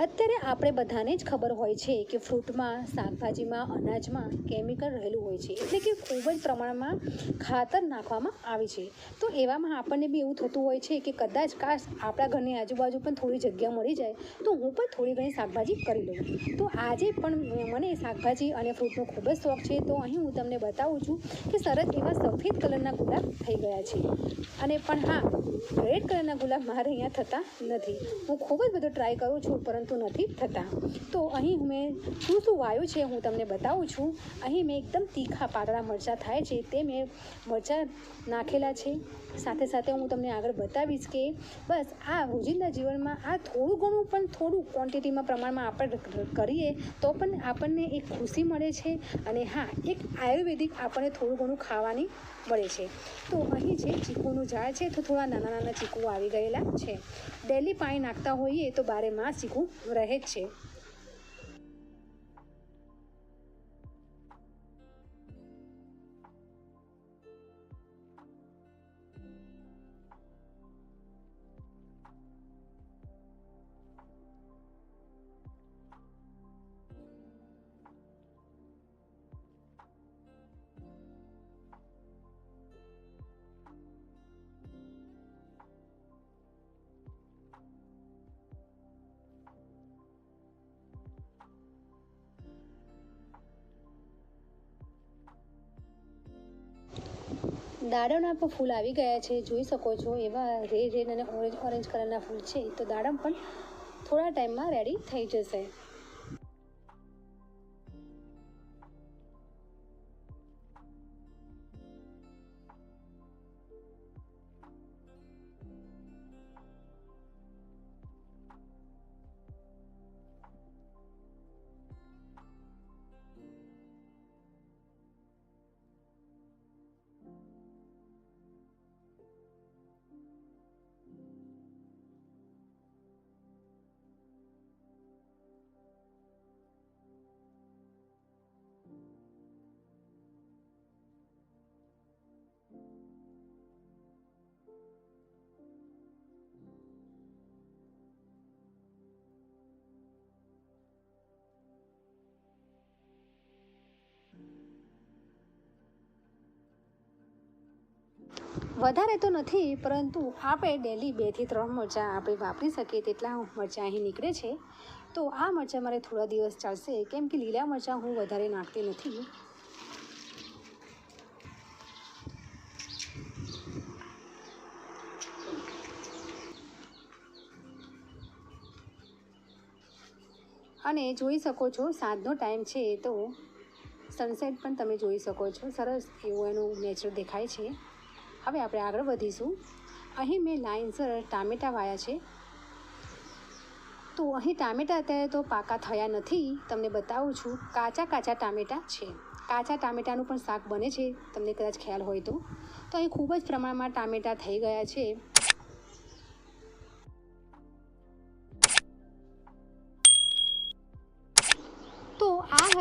અત્યારે આપણે બધાને જ ખબર હોય છે કે ફ્રૂટમાં, શાકભાજીમાં, અનાજમાં કેમિકલ રહેલું હોય છે. એટલે કે ખૂબ જ પ્રમાણમાં ખાતર નાખવામાં આવે છે. તો એવામાં આપણને બી એવું થતું હોય છે કે કદાચ કાશ આપણા ઘરની આજુબાજુ પણ થોડી જગ્યા મળી જાય, તો હું પણ થોડી ઘણી શાકભાજી કરી લઉં. તો આજે પણ મને શાકભાજી અને ફ્રૂટનો ખૂબ જ શોખ છે. તો અહીં હું તમને બતાવું છું કે સરસ એવા સફેદ કલરના ગુલાબ થઈ ગયા છે. અને પણ હા, રેડ કલરના ગુલાબ મારે અહીંયા થતા નથી. હું ખૂબ જ બધો ટ્રાય કરું છું પરંતુ નથી થતા. તો અહીં મેં શું શું વાયું છે હું તમને બતાવું છું. અહીં મેં એકદમ તીખા પાતળા મરચાં થાય છે તે મેં મરચાં નાખેલા છે. સાથે સાથે હું તમને આગળ બતાવીશ કે બસ આ રોજિંદા જીવનમાં આ થોડું ઘણું પણ થોડું ક્વોન્ટિટીમાં પ્રમાણમાં આપણે કરીએ તો પણ આપણને એક ખુશી મળે છે અને હા, એક આયુર્વેદિક આપણને થોડું ઘણું ખાવાની મળે છે. તો અહીં જે ચીકુનું ઝાડ છે તો થોડા નાના નાના ચીકુ આવી ગયેલા છે. ડેલી પાણી નાખતા હોઈએ તો બારે માસ શીખવું રહે જ છે. દાડમના પણ ફૂલ આવી ગયા છે, જોઈ શકો છો, એવા રેડ રેડ અને ઓરેન્જ ઓરેન્જ કલરના ફૂલ છે. તો દાડમ પણ થોડા ટાઈમમાં રેડી થઈ જશે. વધારે તો નથી, પરંતુ આપણે ડેલી બેથી ત્રણ મરચાં આપણે વાપરી શકીએ તેટલા મરચાં અહીં નીકળે છે. તો આ મરચાં મારે થોડા દિવસ ચાલશે, કેમ કે લીલા મરચાં હું વધારે નાખતી નથી. અને જોઈ શકો છો, સાંજનો ટાઈમ છે તો સનસેટ પણ તમે જોઈ શકો છો. સરસ એવું એનું નેચર દેખાય છે. હવે આપણે આગળ વધીશું. અહીં મેં લાઇનસર ટામેટાં વાયા છે. તો અહીં ટામેટાં અત્યારે તો પાકા થયા નથી. તમને બતાવું છું, કાચા કાચા ટામેટાં છે. કાચા ટામેટાનું પણ શાક બને છે, તમને કદાચ ખ્યાલ હોય તો. તો અહીં ખૂબ જ પ્રમાણમાં ટામેટાં થઈ ગયા છે.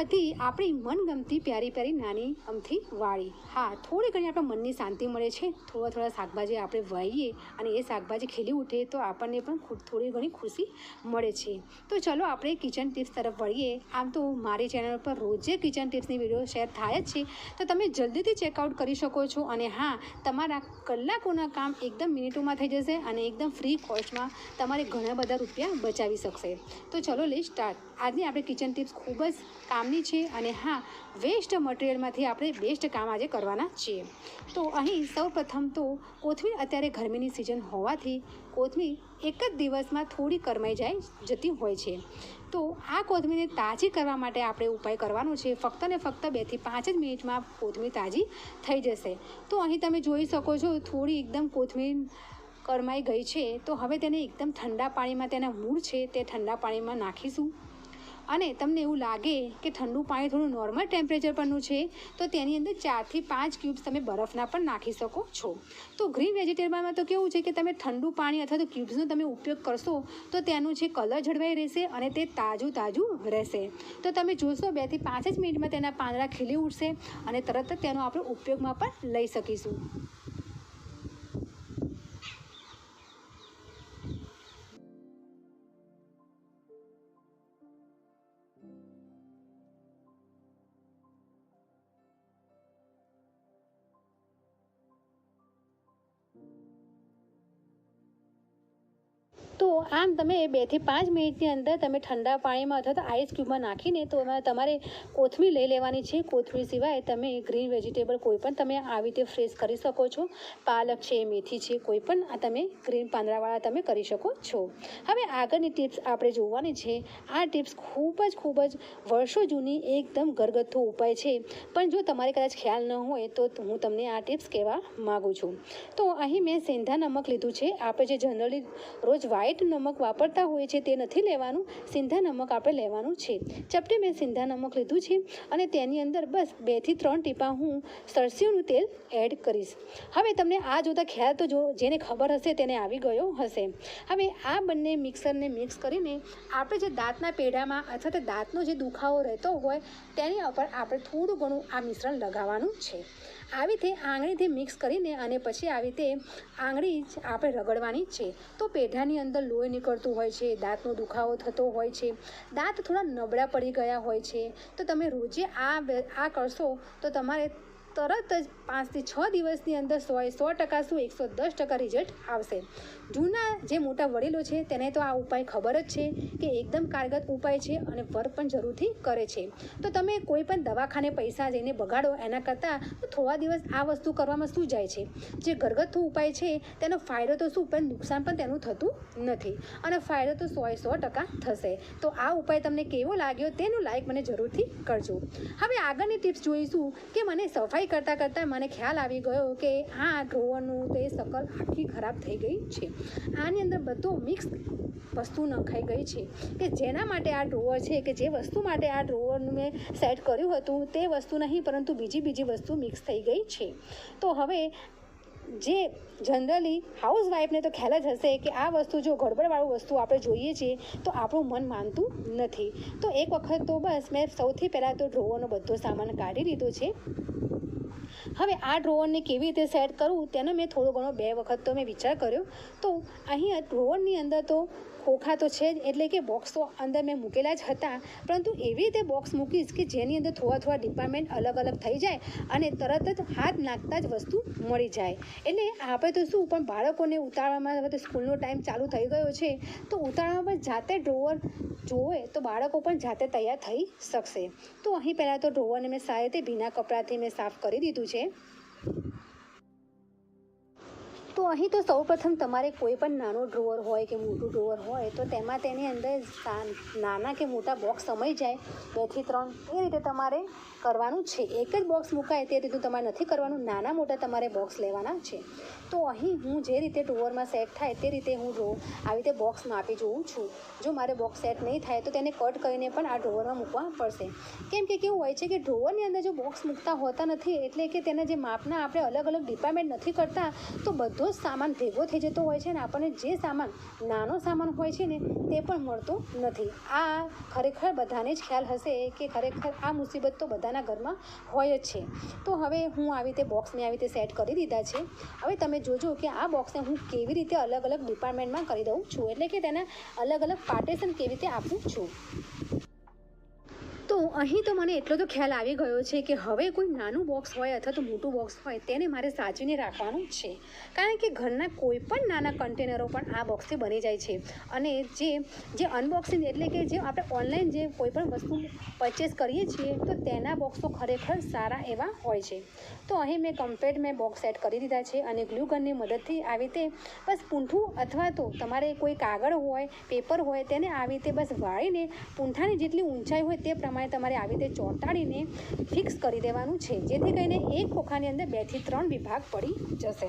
હતી આપણી મનગમતી પ્યારી પ્યારી નાની અમથી વાળી. હા, થોડી ઘણી આપણા મનની શાંતિ મળે છે. થોડા થોડા શાકભાજી આપણે વાવીએ અને એ શાકભાજી ખીલી ઉઠે તો આપણને પણ થોડી ઘણી ખુશી મળે છે. તો ચલો આપણે કિચન ટિપ્સ તરફ વળીએ. આમ તો મારી ચેનલ પર રોજે કિચન ટિપ્સની વીડિયો શેર થાય જ છે. તો તમે જલ્દીથી ચેકઆઉટ કરી શકો છો અને હા, તમારા કલાકોના કામ એકદમ મિનિટોમાં થઈ જશે અને એકદમ ફ્રી કોસ્ટમાં તમારે ઘણા બધા રૂપિયા બચાવી શકશે. તો ચલો લે સ્ટાર્ટ. આજની આપણે કિચન ટિપ્સ ખૂબ જ કામની છે અને હા વેસ્ટ મટીરિયલમાંથી આપણે બેસ્ટ કામ આજે કરવાના છીએ. તો અહીં સૌ પ્રથમ તો કોથમીર અત્યારે ગરમીની સિઝન હોવાથી કોથમીર એક જ દિવસમાં થોડી કરમાઈ જાય જતી હોય છે. તો આ કોથમીરને તાજી કરવા માટે આપણે ઉપાય કરવાનો છે. ફક્ત ને ફક્ત બેથી પાંચ જ મિનિટમાં કોથમીર તાજી થઈ જશે. તો અહીં તમે જોઈ શકો છો થોડી એકદમ કોથમીર કરમાઈ ગઈ છે. તો હવે તેને એકદમ ઠંડા પાણીમાં તેના મૂળ છે તે ઠંડા પાણીમાં નાખીશું. અને તમને એવું લાગે કે ઠંડુ પાણી થોડું નોર્મલ ટેમ્પરેચર પરનું છે, તો તેની અંદર ચારથી પાંચ ક્યુબ્સ તમે બરફના પણ નાખી શકો છો. તો ગ્રીન વેજીટેબલમાં તો કેવું છે કે તમે ઠંડુ પાણી અથવા તો ક્યુબ્સનો તમે ઉપયોગ કરશો, તો તેનું જે કલર જળવાઈ રહેશે અને તે તાજું તાજું રહેશે. તો તમે જોશો બેથી પાંચ જ મિનિટમાં તેના પાંદડા ખીલી ઉઠશે અને તરત જ તેનો આપણે ઉપયોગમાં પણ લઈ શકીશું. તો આમ તમે બેથી પાંચ મિનિટની અંદર તમે ઠંડા પાણીમાં અથવા તો આઈસ ક્યુબમાં નાખીને તો એમાં તમારે કોથમીર લઈ લેવાની છે. કોથમીર સિવાય તમે ગ્રીન વેજીટેબલ કોઈ પણ તમે આવી રીતે ફ્રેશ કરી શકો છો. પાલક છે, મેથી છે, કોઈ પણ આ તમે ગ્રીન પાંદડાવાળા તમે કરી શકો છો. હવે આગળની ટિપ્સ આપણે જોવાની છે. આ ટિપ્સ ખૂબ જ ખૂબ જ વર્ષો જૂની એકદમ ઘરગથ્થુ ઉપાય છે. પણ જો તમારે કદાચ ખ્યાલ ન હોય તો હું તમને આ ટિપ્સ કહેવા માગું છું. તો અહીં મેં સેંધા નમક લીધું છે. આપણે જે જનરલી રોજ વ્હાઈટ નમક વાપરતા હોય છે તે નથી લેવાનું. સિંધા નમક આપણે લેવાનું છે. ચપટે મેં સિંધા નમક લીધું છે અને તેની અંદર બસ બેથી ત્રણ ટીપા હું સરસીઓનું તેલ એડ કરીશ. હવે તમને આ જોતા ખ્યાલ તો જો જેને ખબર હશે તેને આવી ગયો હશે. હવે આ બંને મિક્સરને મિક્સ કરીને આપણે જે દાંતના પેઢામાં અથવા તો દાંતનો જે દુખાવો રહેતો હોય તેની ઉપર આપણે થોડું ઘણું આ મિશ્રણ લગાવવાનું છે. આવી રીતે આંગળીથી મિક્સ કરીને અને પછી આવી રીતે આંગળી જ આપણે રગડવાની છે. તો પેઢાની અંદર લોહી નીકળતું હોય છે, દાંતનો દુખાવો થતો હોય છે, દાંત થોડા નબળા પડી ગયા હોય છે. તો તમે રોજે આ આ કરશો તો તમારે તરત જ પાંચથી છ દિવસની અંદર સોએ સો ટકા શું એકસો દસ ટકા રિઝલ્ટ આવશે. જૂના જે મોટા વડીલો છે, તેને તો આ ઉપાય ખબર જ છે કે એકદમ કારગત ઉપાય છે અને વર્ક પણ જરૂરથી કરે છે. તો તમે કોઈ પણ દવાખાને પૈસા જઈને બગાડો એના કરતાં થોડા દિવસ આ વસ્તુ કરવામાં શું જાય છે? જે ઘરગથ્થુ ઉપાય છે, તેનો ફાયદો તો શું પણ નુકસાન પણ તેનું થતું નથી. અને ફાયદો તો સોએ સો ટકા થશે. તો આ ઉપાય તમને કેવો લાગ્યો તેનું લાઈક મને જરૂરથી કરજો. હવે આગળની ટિપ્સ જોઈશું કે મને સફાઈ કરતાં કરતાં મને ખ્યાલ આવી ગયો કે આ ડ્રોવરનું તે શકલ આખી ખરાબ થઈ ગઈ છે. આની અંદર બધું મિક્સ વસ્તુ નખાઈ ગઈ છે કે જેના માટે આ ડ્રોવર છે કે જે વસ્તુ માટે આ ડ્રોવરનું મેં સેટ કર્યું હતું તે વસ્તુ નહીં, પરંતુ બીજી બીજી વસ્તુ મિક્સ થઈ ગઈ છે. તો હવે જે જનરલી હાઉસવાઈફને તો ખ્યાલ જ હશે કે આ વસ્તુ જો ગડબડવાળું વસ્તુ આપણે જોઈએ છીએ તો આપણું મન માનતું નથી. તો એક વખત તો બસ મેં સૌથી પહેલાં તો ડ્રોવરનો બધો સામાન કાઢી લીધો છે. હવે આ ડ્રોવરને કેવી રીતે સેટ કરવું તેનો મેં થોડો ઘણો બે વખત તો મેં વિચાર કર્યો. તો અહીં ડ્રોવરની અંદર તો ખોખા તો છે જ, એટલે કે બોક્સ તો અંદર મેં મૂકેલા જ હતા. પરંતુ એવી રીતે બોક્સ મૂકીશ કે જેની અંદર થોડા થોડા ડિપાર્ટમેન્ટ અલગ અલગ થઈ જાય અને તરત જ હાથ નાખતા જ વસ્તુ મળી જાય. એટલે આપણે તો શું, પણ બાળકોને ઉતારવામાં હવે સ્કૂલનો ટાઈમ ચાલુ થઈ ગયો છે. તો ઉતારવામાં જાતે ડ્રોવર જોવે તો બાળકો પણ જાતે તૈયાર થઈ શકશે. તો અહીં પહેલાં તો ડ્રોવરને મેં સારી રીતે ભીના કપડાથી મેં સાફ કરી દીધું છે. તો અહીં તો સૌપ્રથમ તમારે કોઈ પણ નાનો ડ્રોવર હોય કે મોટું ડ્રોવર હોય, તો તેમાં તેની અંદર નાના કે મોટા બોક્સ સમાઈ જાય. બેથી ત્રણ, એ રીતે તમારે કરવાનું છે. એક જ બોક્સ મુકાય તે રીતનું તમારે નથી કરવાનું. નાના મોટા તમારે બોક્સ લેવાના છે. તો અહીં હું જે રીતે ડ્રોવરમાં સેટ થાય તે રીતે હું ડ્રો આવી રીતે બોક્સ માપી જોઉં છું. જો મારે બોક્સ સેટ નહીં થાય તો તેને કટ કરીને પણ આ ડ્રોવરમાં મૂકવા પડશે. કેમ કે કેવું હોય છે કે ડ્રોવરની અંદર જો બોક્સ મૂકતા હોતા નથી એટલે કે તેના જે માપના આપણે અલગ અલગ ડિપાર્ટમેન્ટ નથી કરતા, તો બધો જ સામાન ભેગો થઈ જતો હોય છે ને આપણને જે સામાન નાનો સામાન હોય છે ને તે પણ મળતો નથી. આ ખરેખર બધાને જ ખ્યાલ હશે કે ખરેખર આ મુસીબત તો બધાના ઘરમાં હોય જ છે. તો હવે હું આવી રીતે બોક્સને આવી રીતે સેટ કરી દીધા છે. હવે તમે જોજો કે આ બોક્સને હું કેવી રીતે અલગ અલગ ડિપાર્ટમેન્ટમાં કરી દઉં છું. એટલે કે તેના અલગ અલગ પાર્ટેશન કેવી રીતે આપું છું. અહીં તો મને એટલો તો ખ્યાલ આવી ગયો છે કે હવે કોઈ નાનું બોક્સ હોય અથવા તો મોટું બોક્સ હોય, તેને મારે સાચવીને રાખવાનું છે. કારણ કે ઘરના કોઈ પણ નાના કન્ટેનરો પણ આ બોક્સથી બની જાય છે. અને જે જે અનબોક્સિંગ એટલે કે જે આપણે ઓનલાઈન જે કોઈ પણ વસ્તુ પરચેસ કરીએ છીએ, તો તેના બોક્સ ખરેખર સારા એવા હોય છે. તો અહીં મેં કમ્પેર્ડ મેં બોક્સ સેટ કરી દીધા છે અને ગ્લુ ગનની મદદથી આવી રીતે બસ પૂંઠું અથવા તો તમારે કોઈ કાગળ હોય પેપર હોય, તેને આવી રીતે બસ વાળીને પૂંઠાની જેટલી ઊંચાઈ હોય તે પ્રમાણે તમારે આવી રીતે ચોંટાડીને ફિક્સ કરી દેવાનું છે. જેથી કરીને એક ખોખાની અંદર બેથી ત્રણ વિભાગ પડી જશે.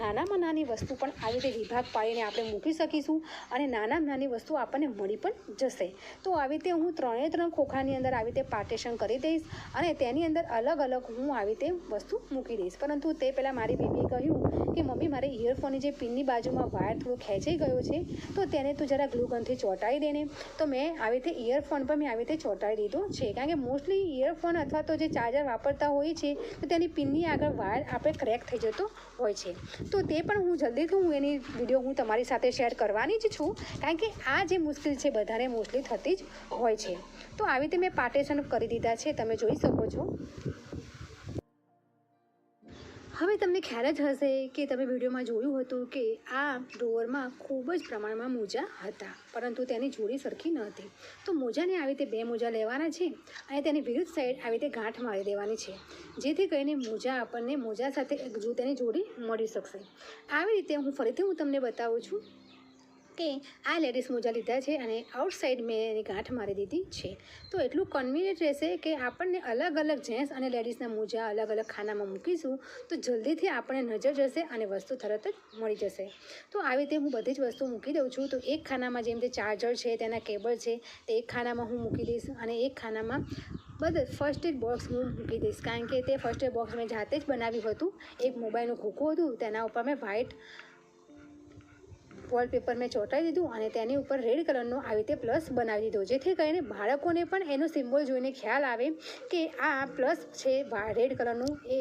નાનામાં નાની વસ્તુ પણ આવી રીતે વિભાગ પાડીને આપણે મૂકી શકીશું અને નાનામાં નાની વસ્તુ આપણને મળી પણ જશે. તો આવી રીતે હું ત્રણે ત્રણ ખોખાની અંદર આવી રીતે પાર્ટેશન કરી દઈશ અને તેની અંદર અલગ અલગ હું આવી રીતે વસ્તુ મૂકી દઈશ. પરંતુ તે પહેલાં મારી બેબીએ કહ્યું કે, મમ્મી, મારે ઇયરફોનની જે પિનની બાજુમાં વાયર થોડો ખેંચાઈ ગયો છે, તો તેને તું જરા ગ્લુગનથી ચોંટાડી દેને. તો મેં આવી રીતે ઇયરફોન પર મેં આવી રીતે ચોંટાડી દીધો છે. કારણ કે મોસ્ટલી ઇયરફોન અથવા તો જે ચાર્જર વાપરતા હોઈએ છીએ, તો તેની પિનની આગળ વાયર આપણે ક્રેક થઈ જતો હોય છે. તો તે પણ હું જલ્દીથી હું એની વીડિયો હું તમારી સાથે શેર કરવાની જ છું. કારણ કે આ જે મુશ્કેલ છે બધાને મોસ્ટલી થતી જ હોય છે. તો આવી રીતે મેં પાર્ટેશન કરી દીધા છે. તમે જોઈ શકો છો. હવે તમને ખ્યાલ જ હશે કે તમે વિડીયોમાં જોયું હતું કે આ ડ્રોવરમાં ખૂબ જ પ્રમાણમાં મોજા હતા, પરંતુ તેની જોડી સરખી ન હતી. તો મોજાને આવી રીતે બે મોજા લેવાના છે અને તેની વિરુદ્ધ સાઈડ આવી રીતે ગાંઠ મારી દેવાની છે, જેથી કરીને મોજા આપણને મોજા સાથે તેની જોડી મળી શકશે. આવી રીતે હું ફરીથી હું તમને બતાવું છું. કે આ લેડીઝ મોજા લીધા છે અને આઉટસાઇડ મેં એની ગાંઠ મારી દીધી છે. તો એટલું કન્વિનિયન્ટ રહેશે કે આપણને અલગ અલગ જેન્ટ્સ અને લેડીઝના મોજા અલગ અલગ ખાનામાં મૂકીશું, તો જલ્દીથી આપણને નજર જશે અને વસ્તુ તરત જ મળી જશે. તો આવી રીતે હું બધી જ વસ્તુ મૂકી દઉં છું. તો એક ખાનામાં જેમ કે ચાર્જર છે, તેના કેબલ છે, તે એક ખાનામાં હું મૂકી દઈશ અને એક ખાનામાં બધા ફર્સ્ટ એડ બોક્સ હું મૂકી દઈશ. કારણ કે તે ફર્સ્ટ એડ બોક્સ મેં જાતે જ બનાવ્યું હતું. એક મોબાઈલનું ખોખું હતું, તેના ઉપર મેં વ્હાઇટ વોલપેપર મેં ચોંટાઈ દીધું અને તેની ઉપર રેડ કલરનો આવી રીતે પ્લસ બનાવી દીધો. જેથી કરીને બાળકોને પણ એનો સિમ્બોલ જોઈને ખ્યાલ આવે કે આ પ્લસ છે રેડ કલરનું એ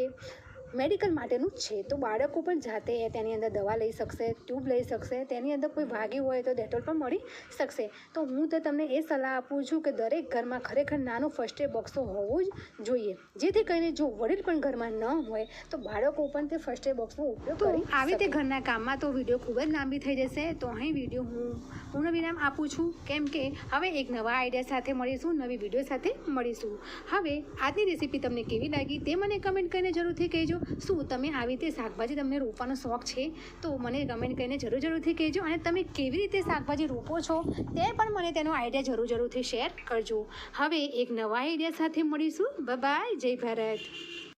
મેડિકલ માટેનું જ છે. તો બાળકો પણ જાતે તેની અંદર દવા લઈ શકશે ટ્યુબ લઈ શકશે તેની અંદર કોઈ ભાગી હોય તો ડેટોલ પણ મળી શકશે. તો હું તો તમને એ સલાહ આપું છું કે દરેક ઘરમાં ખરેખર નાનું ફર્સ્ટ એડ બોક્સ હોવું જ જોઈએ. જેથી કરીને જો વડીલ પણ ઘરમાં ન હોય તો બાળકો પણ તે ફર્સ્ટ એડ બોક્સનો ઉપયોગ કરી આવી રીતે ઘરના કામમાં તો વીડિયો ખૂબ જ લાંબી થઈ જશે. તો અહીં વીડિયો હું પૂર્ણ વિરામ આપું છું. કેમ કે હવે એક નવા આઈડિયા સાથે મળીશું નવી વીડિયો સાથે મળીશું. હવે આજની રેસીપી તમને કેવી લાગી તે મને કમેન્ટ કરીને જરૂરથી કહેજો. શું તમે આવી રીતે શાકભાજી તમને રોપવાનો શોખ છે? તો મને કમેન્ટ કરીને જરૂર જરૂરથી કહેજો અને તમે કેવી રીતે શાકભાજી રોપો છો તે પણ મને તેનો આઈડિયા જરૂર જરૂરથી શેર કરજો. હવે એક નવા આઈડિયા સાથે મળીશું. બાય જય ભારત.